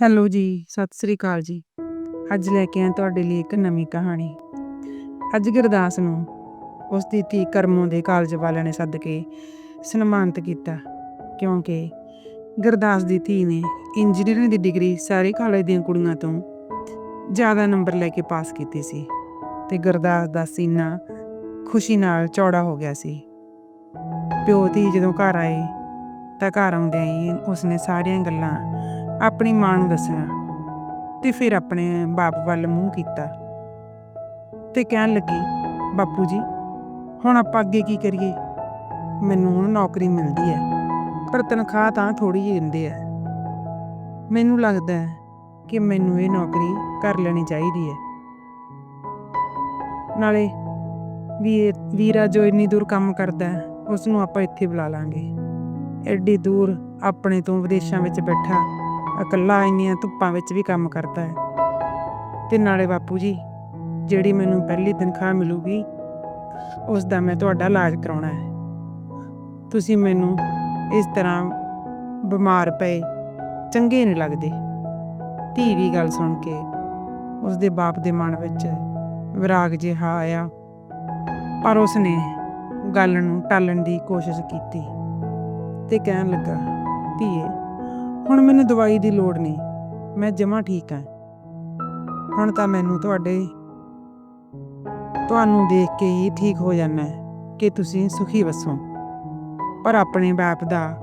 Hello ਜੀ, ਸਤਿ ਸ੍ਰੀ ਅਕਾਲ ਜੀ। ਅੱਜ ਲੈ ਕੇ ਆਏ ਤੁਹਾਡੇ ਲਈ ਇੱਕ ਨਵੀਂ ਕਹਾਣੀ। ਅੱਜ ਗੁਰਦਾਸ ਨੂੰ ਉਸ ਦੀ ਧੀ ਕਰਮੋਂ ਦੇ ਕਾਲਜ ਵਾਲਿਆਂ ਨੇ ਸੱਦ ਕੇ ਸਨਮਾਨਿਤ ਕੀਤਾ, ਕਿਉਂਕਿ ਗੁਰਦਾਸ ਦੀ ਧੀ ਨੇ ਇੰਜੀਨੀਅਰਿੰਗ ਦੀ ਡਿਗਰੀ ਸਾਰੇ ਕਾਲਜ ਦੀਆਂ ਕੁੜੀਆਂ ਤੋਂ ਜ਼ਿਆਦਾ ਨੰਬਰ ਲੈ ਕੇ ਪਾਸ ਕੀਤੀ ਸੀ ਤੇ ਗੁਰਦਾਸ ਦਾ ਸੀਨਾ ਖੁਸ਼ੀ ਨਾਲ ਚੌੜਾ ਹੋ ਗਿਆ ਸੀ। ਪਿਓ ਧੀ ਜਦੋਂ ਘਰ ਆਏ ਤਾਂ ਘਰ ਆਉਂਦਿਆਂ ਹੀ ਉਸਨੇ ਸਾਰੀਆਂ ਗੱਲਾਂ ਆਪਣੀ ਮਾਂ ਨੂੰ ਦੱਸਿਆ ਤੇ ਫਿਰ ਆਪਣੇ ਬਾਪ ਵੱਲ ਮੂੰਹ ਕੀਤਾ ਤੇ ਕਹਿਣ ਲੱਗੀ, ਬਾਪੂ ਜੀ, ਹੁਣ ਆਪਾਂ ਅੱਗੇ ਕੀ ਕਰੀਏ? ਮੈਨੂੰ ਹੁਣ ਨੌਕਰੀ ਮਿਲਦੀ ਹੈ, ਪਰ ਤਨਖਾਹ ਤਾਂ ਥੋੜੀ ਜਿਹੀ ਦਿੰਦੇ ਆ। ਮੈਨੂੰ ਲੱਗਦਾ ਹੈ ਕਿ ਮੈਨੂੰ ਇਹ ਨੌਕਰੀ ਕਰ ਲੈਣੀ ਚਾਹੀਦੀ ਹੈ। ਨਾਲੇ ਵੀਰ, ਵੀਰਾ ਜੋ ਇੰਨੀ ਦੂਰ ਕੰਮ ਕਰਦਾ ਹੈ ਉਸ ਨੂੰ ਆਪਾਂ ਇੱਥੇ ਬੁਲਾ ਲਾਂਗੇ। ਐਡੀ ਦੂਰ ਆਪਣੇ ਤੋਂ ਵਿਦੇਸ਼ਾਂ ਵਿੱਚ ਬੈਠਾ ਇਕੱਲਾ ਇੰਨੀਆਂ ਧੁੱਪਾਂ ਵਿੱਚ ਵੀ ਕੰਮ ਕਰਦਾ ਹੈ। ਤੇ ਨਾਲੇ ਬਾਪੂ ਜੀ, ਜਿਹੜੀ ਮੈਨੂੰ ਪਹਿਲੀ ਤਨਖਾਹ ਮਿਲੂਗੀ ਉਸ ਦਾ ਮੈਂ ਤੁਹਾਡਾ ਇਲਾਜ ਕਰਾਉਣਾ ਹੈ। ਤੁਸੀਂ ਮੈਨੂੰ ਇਸ ਤਰ੍ਹਾਂ ਬਿਮਾਰ ਪਏ, ਚੰਗੇ ਨਹੀਂ ਲੱਗਦੇ। ਧੀ ਦੀ ਗੱਲ ਸੁਣ ਕੇ ਉਸ ਦੇ ਬਾਪ ਦੇ ਮਨ ਵਿੱਚ ਵਿਰਾਗ ਜਿਹਾ ਆਇਆ। ਪਰ ਉਸ ਨੇ ਗੱਲ ਨੂੰ ਟਾਲਣ ਦੀ ਕੋਸ਼ਿਸ਼ ਕੀਤੀ ਤੇ ਕਹਿਣ ਲੱਗਾ, ਧੀਏ ਹੁਣ ਮੈਨੂੰ ਦਵਾਈ ਦੀ ਲੋੜ ਨਹੀਂ। ਮੈਂ ਜਮਾ ਠੀਕ ਹਾਂ। ਹੁਣ ਤਾਂ ਮੈਨੂੰ ਤੁਹਾਡੇ, ਤੁਹਾਨੂੰ ਦੇਖ ਕੇ ਹੀ ਠੀਕ ਹੋ ਜਾਣਾ ਹੈ ਕਿ ਤੁਸੀਂ ਸੁਖੀ ਵਸੋ। ਪਰ ਆਪਣੇ ਬਾਪ ਦਾ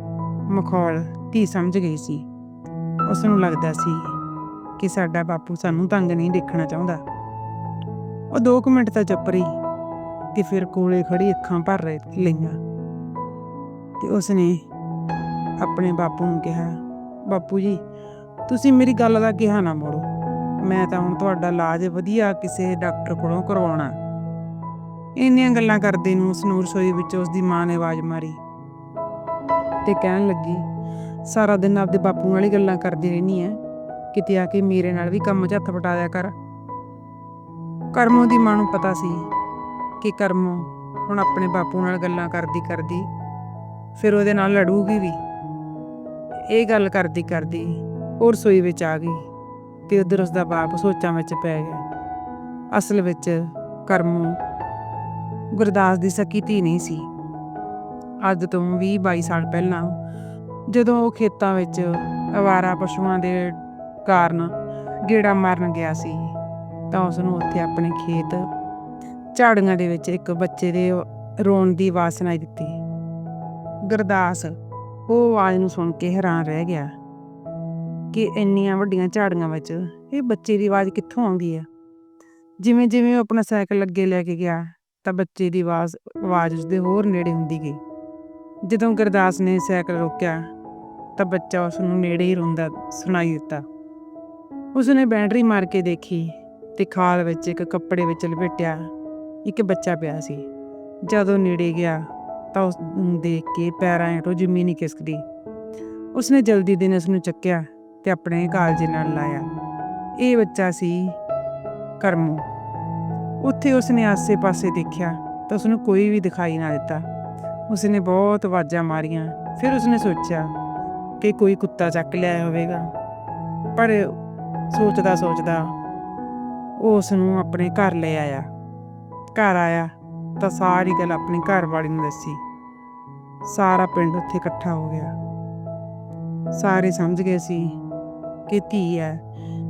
ਮਖੌਲ ਧੀ ਸਮਝ ਗਈ ਸੀ। ਉਸ ਨੂੰ ਲੱਗਦਾ ਸੀ ਕਿ ਸਾਡਾ ਬਾਪੂ ਸਾਨੂੰ ਤੰਗ ਨਹੀਂ ਦੇਖਣਾ ਚਾਹੁੰਦਾ। ਉਹ 2 ਮਿੰਟ ਤਾਂ ਚੁੱਪ ਰਹੀ ਤੇ ਫਿਰ ਕੋਲੇ ਖੜੀ ਅੱਖਾਂ ਭਰ ਰਹੀ ਲਈਆਂ ਤੇ ਉਸਨੇ ਆਪਣੇ ਬਾਪੂ ਨੂੰ ਕਿਹਾ ਬਾਪੂ ਜੀ, ਤੁਸੀਂ ਮੇਰੀ ਗੱਲ ਦਾ ਕਿਹਾ ਨਾ ਮੋੜੋ। ਮੈਂ ਤਾਂ ਹੁਣ ਤੁਹਾਡਾ ਇਲਾਜ ਵਧੀਆ ਕਿਸੇ ਡਾਕਟਰ ਕੋਲੋਂ ਕਰਵਾਉਣਾ। ਇੰਨੀਆਂ ਗੱਲਾਂ ਕਰਦੇ ਨੂੰ ਉਸ ਨੂੰ ਰਸੋਈ ਵਿੱਚ ਉਸ ਦੀ ਮਾਂ ਨੇ ਆਵਾਜ਼ ਮਾਰੀ। ਤੇ ਕਹਿਣ ਲੱਗੀ, ਸਾਰਾ ਦਿਨ ਆਪਦੇ ਬਾਪੂ ਨਾਲ ਹੀ ਗੱਲਾਂ ਕਰਦੀ ਰਹਿਣੀ ਐ ਕਿਤੇ ਆ ਕੇ ਮੇਰੇ ਨਾਲ ਵੀ ਕੰਮ 'ਚ ਹੱਥ ਵਟਾ ਕਰ। ਕਰਮੋ ਦੀ ਮਾਂ ਨੂੰ ਪਤਾ ਸੀ ਕਿ ਕਰਮੋ ਹੁਣ ਆਪਣੇ ਬਾਪੂ ਨਾਲ ਗੱਲਾਂ ਕਰਦੀ ਕਰਦੀ ਫਿਰ ਉਹਦੇ ਨਾਲ ਲੜੂਗੀ ਵੀ। ਇਹ ਗੱਲ ਕਰਦੀ ਕਰਦੀ ਉਹ ਰਸੋਈ ਵਿੱਚ ਆ ਗਈ ਤੇ ਉਧਰ ਉਸ ਦਾ ਬਾਪ ਸੋਚਾਂ ਵਿੱਚ ਪੈ ਗਿਆ। ਅਸਲ ਵਿੱਚ ਕਰਮੋਂ ਗੁਰਦਾਸ ਦੀ ਸਕੀ ਧੀ ਨਹੀਂ ਸੀ। ਅੱਜ ਤੋਂ 20 22 ਸਾਲ ਪਹਿਲਾਂ ਜਦੋਂ ਉਹ ਖੇਤਾਂ ਵਿੱਚ ਅਵਾਰਾ ਪਸ਼ੂਆਂ ਦੇ ਕਾਰਨ ਗੇੜਾ ਮਾਰਨ ਗਿਆ ਸੀ, ਤਾਂ ਉਸ ਨੂੰ ਉੱਥੇ ਆਪਣੇ ਖੇਤ ਝਾੜੀਆਂ ਦੇ ਵਿੱਚ ਇੱਕ ਬੱਚੇ ਦੇ ਰੋਣ ਦੀ ਆਵਾਜ਼ ਸੁਣਾਈ ਦਿੱਤੀ। ਗੁਰਦਾਸ ਉਹ ਆਵਾਜ਼ ਨੂੰ ਸੁਣ ਕੇ ਹੈਰਾਨ ਰਹਿ ਗਿਆ ਕਿ ਇੰਨੀਆਂ ਵੱਡੀਆਂ ਝਾੜੀਆਂ ਵਿੱਚ ਇਹ ਬੱਚੇ ਦੀ ਆਵਾਜ਼ ਕਿੱਥੋਂ ਆਉਂਦੀ ਹੈ ਜਿਵੇਂ ਜਿਵੇਂ ਉਹ ਆਪਣਾ ਸਾਈਕਲ ਅੱਗੇ ਲੈ ਕੇ ਗਿਆ, ਤਾਂ ਬੱਚੇ ਦੀ ਆਵਾਜ਼ ਆਵਾਜ਼ ਉਸਦੇ ਹੋਰ ਨੇੜੇ ਹੁੰਦੀ ਗਈ। ਜਦੋਂ ਗੁਰਦਾਸ ਨੇ ਸਾਈਕਲ ਰੋਕਿਆ, ਤਾਂ ਬੱਚਾ ਉਸ ਨੂੰ ਨੇੜੇ ਹੀ ਰੋਂਦਾ ਸੁਣਾਈ ਦਿੱਤਾ। ਉਸਨੇ ਬੈਟਰੀ ਮਾਰ ਕੇ ਦੇਖੀ ਤੇ ਖਾਲ ਵਿੱਚ ਇੱਕ ਕੱਪੜੇ ਵਿੱਚ ਲਪੇਟਿਆ, ਇੱਕ ਬੱਚਾ ਪਿਆ ਸੀ। ਜਦੋਂ ਨੇੜੇ ਗਿਆ ਤਾਂ ਉਸ ਨੂੰ ਦੇਖ ਕੇ ਪੈਰਾਂ ਹੇਠੋਂ ਜ਼ਮੀਨ ਹੀ ਖਿਸਕਦੀ ਉਸਨੇ ਜਲਦੀ ਦਿਨ ਉਸ ਨੂੰ ਚੱਕਿਆ ਤੇ ਆਪਣੇ ਕਾਲਜ ਨਾਲ ਲਾਇਆ। ਇਹ ਬੱਚਾ ਸੀ ਕਰਮੋ। ਉੱਥੇ ਉਸਨੇ ਆਸੇ-ਪਾਸੇ ਦੇਖਿਆ ਤਾਂ ਉਸਨੂੰ ਕੋਈ ਵੀ ਦਿਖਾਈ ਨਾ ਦਿੱਤਾ। ਉਸਨੇ ਬਹੁਤ ਆਵਾਜ਼ਾਂ ਮਾਰੀਆਂ। ਫਿਰ ਉਸਨੇ ਸੋਚਿਆ ਕਿ ਕੋਈ ਕੁੱਤਾ ਚੱਕ ਲਿਆ ਹੋਵੇਗਾ। ਪਰ ਸੋਚਦਾ ਸੋਚਦਾ ਉਹ ਉਸ ਨੂੰ ਆਪਣੇ ਘਰ ਲੈ ਆਇਆ। ਘਰ ਆਇਆ ਤਾਂ ਸਾਰੀ ਗੱਲ ਆਪਣੇ ਘਰ ਵਾਲੀ ਨੂੰ ਦੱਸੀ। ਸਾਰਾ ਪਿੰਡ ਉੱਥੇ ਇਕੱਠਾ ਹੋ ਗਿਆ। ਸਾਰੇ ਸਮਝ ਗਏ ਸੀ ਕਿ ਧੀ ਹੈ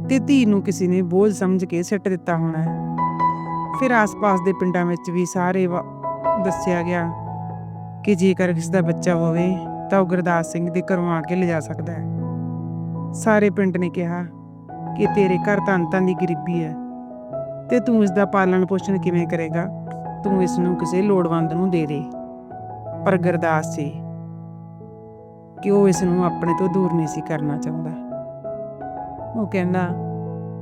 ਤੇ ਧੀ ਨੂੰ ਕਿਸੇ ਨੇ ਬੋਝ ਸਮਝ ਕੇ ਸਿੱਟ ਦਿੱਤਾ ਹੋਣਾ ਹੈ। ਫਿਰ ਆਸ-ਪਾਸ ਦੇ ਪਿੰਡਾਂ ਵਿੱਚ ਵੀ ਸਾਰੇ ਵਾ- ਦੱਸਿਆ ਗਿਆ ਕਿ ਜੇਕਰ ਕਿਸ ਦਾ ਬੱਚਾ ਹੋਵੇ ਤਾਂ ਉਹ ਗੁਰਦਾਸ ਸਿੰਘ ਦੇ ਘਰੋਂ ਆ ਕੇ ਲਿਜਾ ਸਕਦਾ ਹੈ। ਸਾਰੇ ਪਿੰਡ ਨੇ ਕਿਹਾ ਕਿ ਤੇਰੇ ਘਰ ਤਾਂ ਅੰਤਾਂ ਦੀ ਗਰੀਬੀ ਹੈ ਤੇ ਤੂੰ ਇਸ ਦਾ ਪਾਲਣ ਪੋਸ਼ਣ ਕਿਵੇਂ ਕਰੇਗਾ? ਤੂੰ ਇਸ ਨੂੰ ਕਿਸੇ ਲੋੜਵੰਦ ਨੂੰ ਦੇ ਦੇ। ਪਰ ਗੁਰਦਾਸ ਸੀ ਕਿ ਉਹ ਇਸ ਨੂੰ ਆਪਣੇ ਤੋਂ ਦੂਰ ਨਹੀਂ ਸੀ ਕਰਨਾ ਚਾਹੁੰਦਾ। ਉਹ ਕਹਿੰਦਾ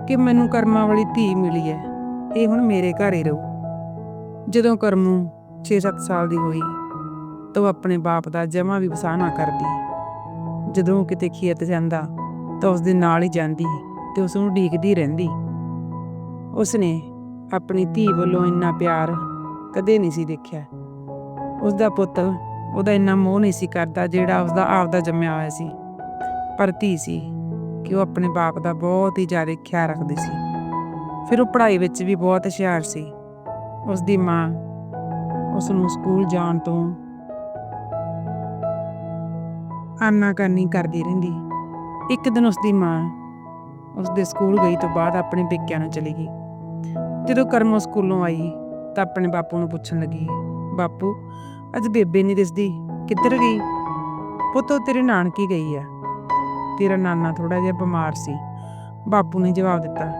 ਕਿ ਮੈਨੂੰ ਕਰਮਾਂ ਵਾਲੀ ਧੀ ਮਿਲੀ ਹੈ ਇਹ ਹੁਣ ਮੇਰੇ ਘਰ ਹੀ ਰਹੂ। ਜਦੋਂ ਕਰਮੂ 6-7 ਸਾਲ ਦੀ ਹੋਈ, ਤਾਂ ਉਹ ਆਪਣੇ ਬਾਪ ਦਾ ਜਮਾ ਵੀ ਵਸਾਹ ਨਾ ਕਰਦੀ। ਜਦੋਂ ਉਹ ਕਿਤੇ ਖੇਤ ਜਾਂਦਾ, ਤਾਂ ਉਸ ਦੇ ਨਾਲ ਹੀ ਜਾਂਦੀ ਤੇ ਉਸ ਨੂੰ ਢੀਕਦੀ ਰਹਿੰਦੀ। ਉਸਨੇ ਆਪਣੀ ਧੀ ਵੱਲੋਂ ਇੰਨਾ ਪਿਆਰ ਕਦੇ ਨਹੀਂ ਸੀ ਦੇਖਿਆ। ਉਸ ਦਾ ਪੁੱਤ ਉਹਦਾ ਇੰਨਾ ਮੋਹ ਨਹੀਂ ਸੀ ਕਰਦਾ ਜਿਹੜਾ ਉਸ ਦਾ ਆਪਦਾ ਜੰਮਿਆ ਹੋਇਆ ਸੀ। ਪਰ ਧੀ ਸੀ ਕਿ ਉਹ ਆਪਣੇ ਬਾਪ ਦਾ ਬਹੁਤ ਹੀ ਜ਼ਿਆਦਾ ਖਿਆਲ ਰੱਖਦੀ ਸੀ। ਫਿਰ ਉਹ ਪੜ੍ਹਾਈ ਵਿੱਚ ਵੀ ਬਹੁਤ ਹੁਸ਼ਿਆਰ ਸੀ। ਉਸ ਦੀ ਮਾਂ ਉਸ ਨੂੰ ਸਕੂਲ ਜਾਣ ਤੋਂ ਆਨਾਕਾਨੀ ਕਰਦੀ ਰਹਿੰਦੀ। ਇੱਕ ਦਿਨ ਉਸ ਦੀ ਮਾਂ ਉਸ ਦੇ ਸਕੂਲ ਗਈ ਤੋਂ ਬਾਅਦ ਆਪਣੇ ਪੇਕਿਆਂ ਨੂੰ ਚਲੀ ਗਈ। ਜਦੋਂ ਕਰਮੋ ਸਕੂਲੋਂ ਆਈ ਤਾਂ ਆਪਣੇ ਬਾਪੂ ਨੂੰ ਪੁੱਛਣ ਲੱਗੀ, ਬਾਪੂ ਅੱਜ ਬੇਬੇ ਨਹੀਂ ਦਿਸਦੀ। ਕਿੱਧਰ ਗਈ? ਪੁੱਤ, ਉਹ ਤੇਰੇ ਨਾਨਕੀ ਗਈ ਆ। ਤੇਰਾ ਨਾਨਾ ਥੋੜਾ ਜਿਹਾ ਬਿਮਾਰ ਸੀ। ਬਾਪੂ ਨੇ ਜਵਾਬ ਦਿੱਤਾ,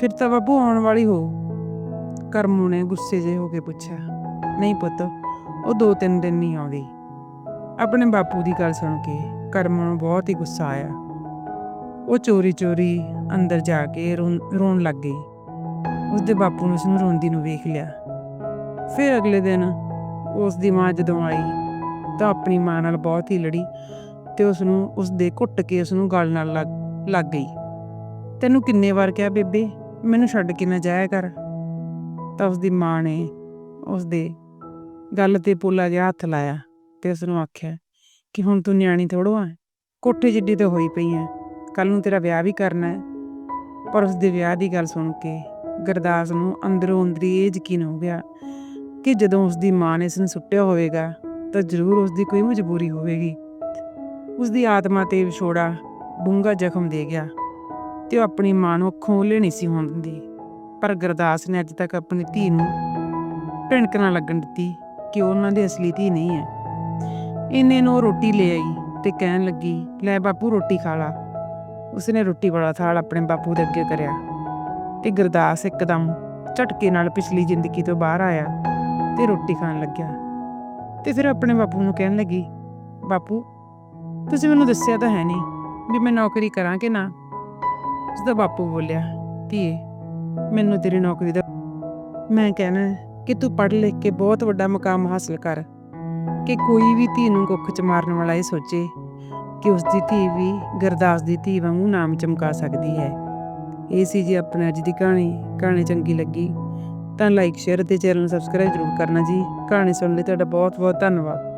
ਫਿਰ ਤਾਂ ਬਾਪੂ ਆਉਣ ਵਾਲੀ ਹੋ। ਕਰਮੂ ਨੇ ਗੁੱਸੇ ਜਿਹੇ ਹੋ ਕੇ ਪੁੱਛਿਆ, ਨਹੀਂ ਪੁੱਤ, ਉਹ ਦੋ ਤਿੰਨ ਦਿਨ ਨਹੀਂ ਆਉਂਦੀ। ਆਪਣੇ ਬਾਪੂ ਦੀ ਗੱਲ ਸੁਣ ਕੇ ਕਰਮੂ ਨੂੰ ਬਹੁਤ ਹੀ ਗੁੱਸਾ ਆਇਆ। ਉਹ ਚੋਰੀ ਚੋਰੀ ਅੰਦਰ ਜਾ ਕੇ ਰੋਣ- ਰੋਣ ਲੱਗ ਗਈ। ਉਸਦੇ ਬਾਪੂ ਨੇ ਉਸ ਨੂੰ ਰੋਂਦੀ ਨੂੰ ਵੇਖ ਲਿਆ। ਫਿਰ ਅਗਲੇ ਦਿਨ ਉਸ ਦੀ ਮਾਂ ਜਦੋਂ ਆਈ ਤਾਂ ਆਪਣੀ ਮਾਂ ਨਾਲ ਬਹੁਤ ਹੀ ਲੜੀ ਤੇ ਉਸ ਨੂੰ ਉਸ ਦੇ ਘੁੱਟ ਕੇ ਉਸ ਨੂੰ ਗਲ ਨਾਲ ਲੱਗ ਗਈ। ਤੈਨੂੰ ਕਿੰਨੇ ਵਾਰ ਕਿਹਾ ਬੇਬੇ, ਮੈਨੂੰ ਛੱਡ ਕੇ ਨਾ ਜਾਇਆ ਕਰ। ਤਾਂ ਉਸ ਦੀ ਮਾਂ ਨੇ ਉਸ ਦੇ ਗੱਲ ਤੇ ਪੋਲਾ ਜਿਹਾ ਹੱਥ ਲਾਇਆ ਤੇ ਉਸ ਨੂੰ ਆਖਿਆ ਕਿ ਹੁਣ ਤੂੰ ਨਿਆਣੀ ਥੋੜੋ ਆ, ਕੋਠੇ ਜਿੱਡੀ ਤੇ ਹੋਈ ਪਈ ਐ ਕੱਲ ਨੂੰ ਤੇਰਾ ਵਿਆਹ ਵੀ ਕਰਨਾ ਹੈ ਪਰ ਉਸ ਦੇ ਵਿਆਹ ਦੀ ਗੱਲ ਸੁਣ ਕੇ ਗਰਦਾਸ ਨੂੰ ਅੰਦਰੋਂ ਅੰਦਰੀ ਇਹ ਯਕੀਨ ਹੋ ਗਿਆ ਕਿ ਜਦੋਂ ਉਸ ਦੀ ਮਾਂ ਨੇ ਇਸ ਨੂੰ ਸੁੱਟਿਆ ਹੋਵੇਗਾ, ਤਾਂ ਜ਼ਰੂਰ ਉਸ ਦੀ ਕੋਈ ਮਜਬੂਰੀ ਹੋਵੇਗੀ। ਉਸ ਦੀ ਆਤਮਾ ਤੇ ਵਿਛੋੜਾ ਡੂੰਘਾ ਜ਼ਖਮ ਦੇ ਗਿਆ ਤੇ ਉਹ ਆਪਣੀ ਮਾਂ ਨੂੰ ਅੱਖੋਂ ਓਲੇ ਨਹੀਂ ਸੀ ਹੋਣ ਦਿੰਦੀ। ਪਰ ਗਰਦਾਸ ਨੇ ਅੱਜ ਤੱਕ ਆਪਣੀ ਧੀ ਨੂੰ ਭਿਣਕ ਨਾ ਲੱਗਣ ਦਿੱਤੀ ਕਿ ਉਹ ਉਹਨਾਂ ਦੀ ਅਸਲੀ ਧੀ ਨਹੀਂ ਹੈ। ਇਹਨੇ ਨੂੰ ਉਹ ਰੋਟੀ ਲੈ ਆਈ ਤੇ ਕਹਿਣ ਲੱਗੀ, ਲੈ ਬਾਪੂ, ਰੋਟੀ ਖਾ ਲਾ। ਉਸਨੇ ਰੋਟੀ ਵਾਲਾ ਥਾਲ ਆਪਣੇ ਬਾਪੂ ਦੇ ਅੱਗੇ ਕਰਿਆ ਤੇ ਗਰਦਾਸ ਇੱਕਦਮ ਝਟਕੇ ਨਾਲ ਪਿਛਲੀ ਜ਼ਿੰਦਗੀ ਤੋਂ ਬਾਹਰ ਆਇਆ। ਤੇ ਰੋਟੀ ਖਾਣ ਲੱਗਿਆ। ਤੇ ਫਿਰ ਆਪਣੇ ਬਾਪੂ ਨੂੰ ਕਹਿਣ ਲੱਗੀ, ਬਾਪੂ, ਤੁਸੀਂ ਮੈਨੂੰ ਦੱਸਿਆ ਤਾਂ ਹੈ ਨਹੀਂ ਵੀ ਮੈਂ ਨੌਕਰੀ ਕਰਾਂ ਕਿ ਨਾ? ਉਸਦਾ ਬਾਪੂ ਬੋਲਿਆ, ਧੀਏ, ਮੈਨੂੰ ਤੇਰੀ ਨੌਕਰੀ ਦਾ ਮੈਂ ਕਹਿਣਾ ਕਿ ਤੂੰ ਪੜ੍ਹ ਲਿਖ ਕੇ ਬਹੁਤ ਵੱਡਾ ਮੁਕਾਮ ਹਾਸਲ ਕਰ, ਕਿ ਕੋਈ ਵੀ ਧੀ ਨੂੰ ਕੁੱਖ ਚ ਮਾਰਨ ਵਾਲਾ ਇਹ ਸੋਚੇ ਕਿ ਉਸ ਦੀ ਧੀ ਵੀ ਗਰਦਾਸ ਦੀ ਧੀ ਵਾਂਗੂ ਨਾਮ ਚਮਕਾ ਸਕਦੀ ਹੈ। ਇਹ ਸੀ ਜੀ ਆਪਣੀ ਅੱਜ ਦੀ ਕਹਾਣੀ ਕਹਾਣੀ ਚੰਗੀ ਲੱਗੀ। ਤਾਂ ਲਾਈਕ ਸ਼ੇਅਰ ਅਤੇ ਚੈਨਲ ਨੂੰ ਸਬਸਕ੍ਰਾਈਬ ਜ਼ਰੂਰ ਕਰਨਾ ਜੀ। ਕਹਾਣੀ ਸੁਣਨ ਲਈ ਤੁਹਾਡਾ ਬਹੁਤ ਬਹੁਤ ਧੰਨਵਾਦ।